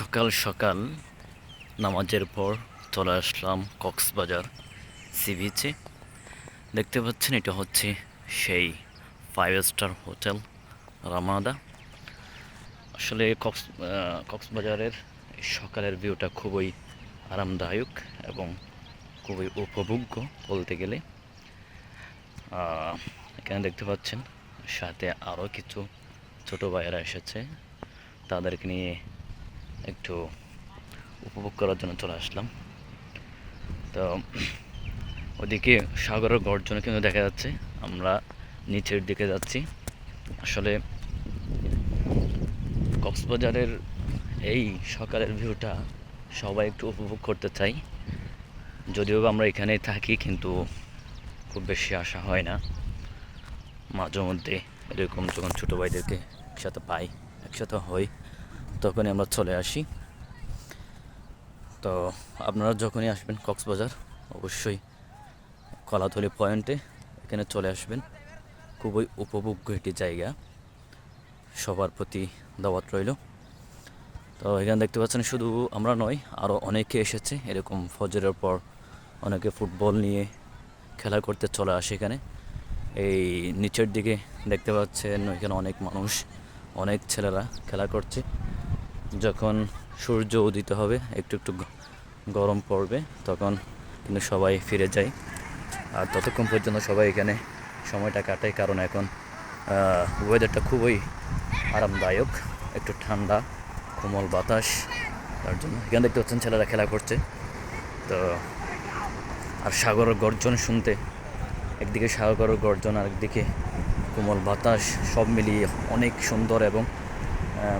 সকাল সকাল নামাজের পর চলে আসলাম কক্সবাজার সি বিচে দেখতে পাচ্ছেন, এটা হচ্ছে সেই ফাইভ স্টার হোটেল রামাদা। আসলে কক্স কক্সবাজারের সকালের ভিউটা খুবই আরামদায়ক এবং খুবই উপভোগ্য বলতে গেলে। এখানে দেখতে পাচ্ছেন, সাথে আরও কিছু ছোট ভাইয়েরা এসেছে। তাদেরকে নিয়ে একটু উপভোগ করার জন্য চলে আসলাম। তো ওদিকে সাগরের গর্জন কিন্তু দেখা যাচ্ছে, আমরা নিচের দিকে যাচ্ছি। আসলে কক্সবাজারের এই সকালের ভিউটা সবাই একটু উপভোগ করতে চাই যদিও আমরা এখানে থাকি, কিন্তু খুব বেশি আসা হয় না। মাঝে মধ্যে এরকম যখন ছোটো ভাইদেরকে একসাথে পাই, একসাথে হই তখনই আমরা চলে আসি। তো আপনারা যখনই আসবেন কক্সবাজার, অবশ্যই কলাতলি পয়েন্টে এখানে চলে আসবেন। খুবই উপভোগ্য একটি জায়গা। সবার প্রতি দাওয়াত রইল। তো এখানে দেখতে পাচ্ছেন শুধু আমরা নয় আরও অনেকে এসেছে। এরকম ফজরের পর অনেকে ফুটবল নিয়ে খেলা করতে চলে আসে এখানে। এই নিচের দিকে দেখতে পাচ্ছেন এখানে অনেক মানুষ, অনেক ছেলেরা খেলা করছে। যখন সূর্য উদিত হবে, একটু একটু গরম পড়বে, তখন কিন্তু সবাই ফিরে যায়। আর ততক্ষণ পর্যন্ত সবাই এখানে সময়টা কাটায়, কারণ এখন ওয়েদারটা খুবই আরামদায়ক, একটু ঠান্ডা, কোমল বাতাস, তার জন্য। এখানে দেখতে পাচ্ছেন ছেলেরা খেলা করছে। তো, আর সাগরের গর্জন শুনতে, একদিকে সাগরের গর্জন আর একদিকে কোমল বাতাস, সব মিলিয়ে অনেক সুন্দর এবং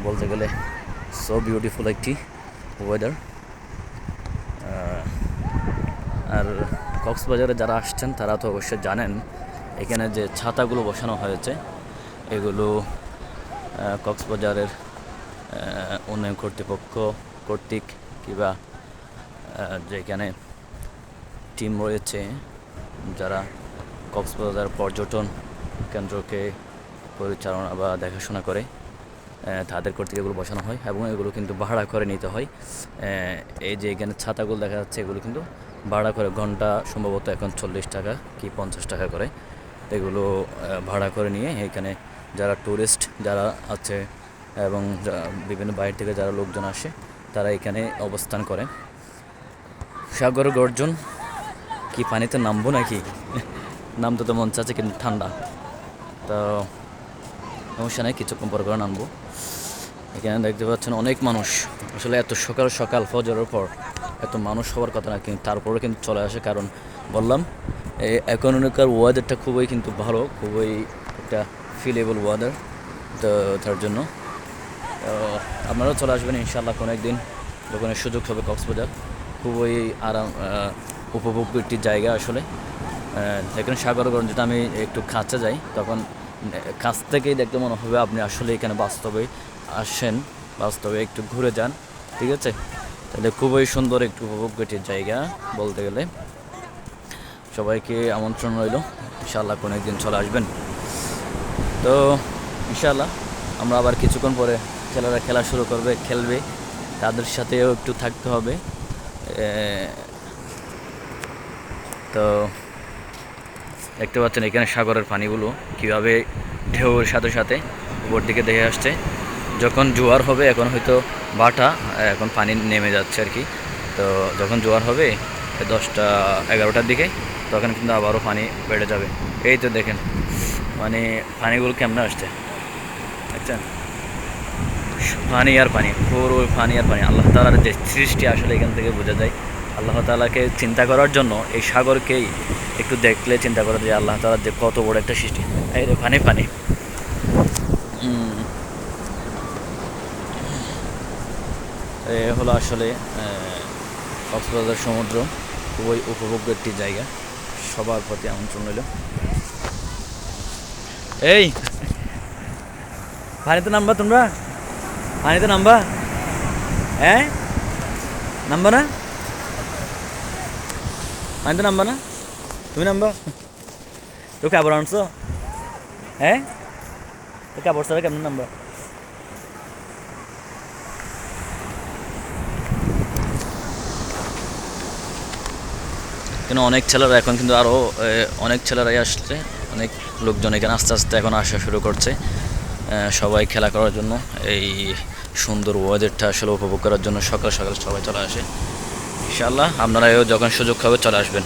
বলতে গেলে সো বিউটিফুল একটি ওয়েদার আর কক্সবাজারে যারা আসছেন, তারা তো অবশ্যই জানেন, এখানে যে ছাতাগুলো বসানো হয়েছে, এগুলো কক্সবাজারের উন্নয়ন কর্তৃপক্ষ কর্তৃক কিংবা যেখানে টিম রয়েছে, যারা কক্সবাজার পর্যটন কেন্দ্রকে পরিচালনা বা দেখাশোনা করে। তাদের কর্তৃক এগুলো বসানো হয় এবং এগুলো কিন্তু ভাড়া করে নিতে হয়। এই যে এখানে ছাতাগুলো দেখা যাচ্ছে, এগুলো কিন্তু ভাড়া করে ঘণ্টা সম্ভবত এখন চল্লিশ টাকা কি পঞ্চাশ টাকা করে। এগুলো ভাড়া করে নিয়ে এখানে যারা ট্যুরিস্ট যারা আছে এবং বিভিন্ন বাইরে থেকে যারা লোকজন আসে, তারা এখানে অবস্থান করে। সাগর গর্জন, কি পানিতে নামবো নাকি? নামতে তো মন চাচ্ছে কিন্তু ঠান্ডা। তো সমস্যা নেই কিছুক্ষণ পর করে নামবো। এখানে দেখতে পাচ্ছেন অনেক মানুষ। আসলে এত সকাল সকাল ফজরের পর এত মানুষ হওয়ার কথা না, কিন্তু তারপরে কিন্তু চলে আসে। কারণ বললাম এই এখনকার ওয়েদারটা খুবই কিন্তু ভালো, খুবই একটা ফিলেবল ওয়েদার তো তার জন্য। আপনারাও চলে আসবেন ইনশাল্লাহ কোনো একদিন। যখন সুযোগ হবে কক্সবাজার। খুবই আরাম উপভোগ্য একটি জায়গা আসলে। এখানে সাগরগঞ্জ যদি আমি একটু কাছে যাই, তখন কাছ থেকেই দেখতে মনে হবে আপনি আসলে এখানে বাস্তবে আসেন, বাস্তবে একটু ঘুরে যান, ঠিক আছে? তাহলে খুবই সুন্দর একটু উপভোগ্য একটি জায়গা বলতে গেলে। সবাইকে আমন্ত্রণ রইল। ইনশাল্লাহ কোনো একদিন চলে আসবেন। তো ইনশাল্লাহ আমরা আবার কিছুক্ষণ পরে ছেলেরা খেলা শুরু করবে, খেলবে। তাদের সাথেও একটু থাকতে হবে। তো দেখতে পাচ্ছেন এখানে সাগরের পানিগুলো কীভাবে ঢেউর সাথে সাথে উপর দিকে দেখে আসছে। যখন জোয়ার হবে, এখন হয়তো বাটা এখন পানি নেমে যাচ্ছে আর কি। তো যখন জোয়ার হবে, দশটা, এগারোটার দিকে, তখন কিন্তু আবারও পানি বেড়ে যাবে। এই তো দেখেন মানে পানিগুলো কেমনে আসছে, দেখছেন? পানি আর পানি, পুরো পানি আর পানি। আল্লাহ তালার যে সৃষ্টি আসলে এখান থেকে বোঝা যায়। আল্লাহ তালাকে চিন্তা করার জন্য এই সাগরকেই একটু দেখলে চিন্তা করা যায়, আল্লাহ তালার যে কত বড় একটা সৃষ্টি। এই রে পানি। এ হলো আসলে কক্সবাজার সমুদ্র। খুবই উপভোগ্য একটি জায়গা। সবার প্রতি আমন্ত্রণ রইল। এই! পানিতে নামবা তোমরা? পানিতে নামবা? হ্যাঁ? নামবা না? আমি তো নামবা না তুমি নামবা তোকে আবার আনছো হ্যাঁ তো আবার সারা কেমন নামবা কেন অনেক ছেলেরা এখন কিন্তু আরও অনেক ছেলেরাই আসছে। অনেক লোকজন এখানে আস্তে আস্তে এখন আসা শুরু করছে। সবাই খেলা করার জন্য। এই সুন্দর ওয়েদারটা আসলে উপভোগ করার জন্য সকাল সকাল সবাই চলে আসে। ইনশাআল্লাহ আপনারাও যখন সুযোগ হবে চলে আসবেন।